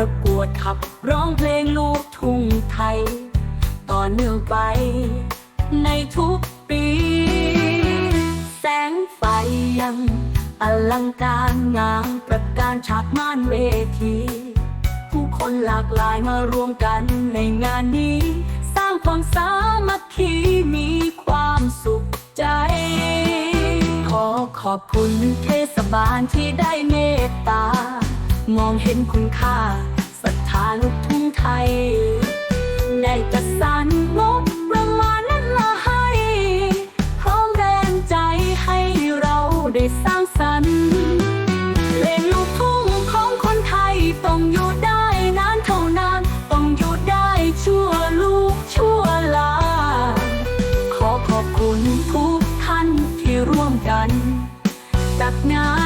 ประกวดขับร้องเพลงลูกทุ่งไทย ต่อเนื่องไป ในทุกปี แสงไฟยังอลังการงามประการฉากม่านเวที ผู้คนหลากหลายมารวมกันในงานนี้ สร้างความสามัคคีมีความสุขใจ ขอขอบคุณเทศบาลที่ได้เมตตา มองเห็นคุณค่าศรัทธาลูกทุ่งไทย ได้จัดสรรงบประมาณนั้นมาให้ พร้อมแรงใจให้เราได้สร้างสรรค์เพลงลูกทุ่งของคนไทยต้องอยู่ได้นานเท่านานต้องอยู่ได้ชั่วลูกชั่วหลา ขอขอบคุณทุกท่านที่ร่วมกันจัดงาน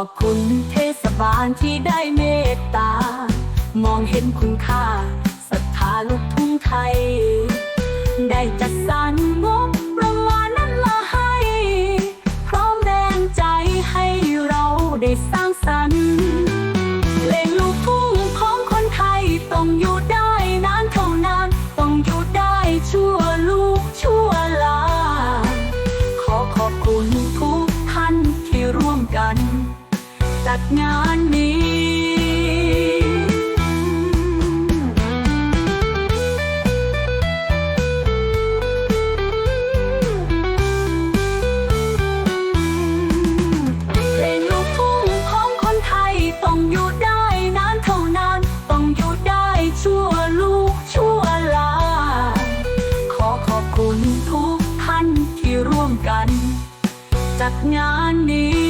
อขอบคุณเทศบาลที่ได้เมตตา มองเห็นคุณค่าศรัทธาลูกทุ่งไทย ได้จัดสรรงบประมาณนั้นมาให้ พร้อมแรงใจให้เราได้สร้าง ที่ร่วมกันจัดงานนี้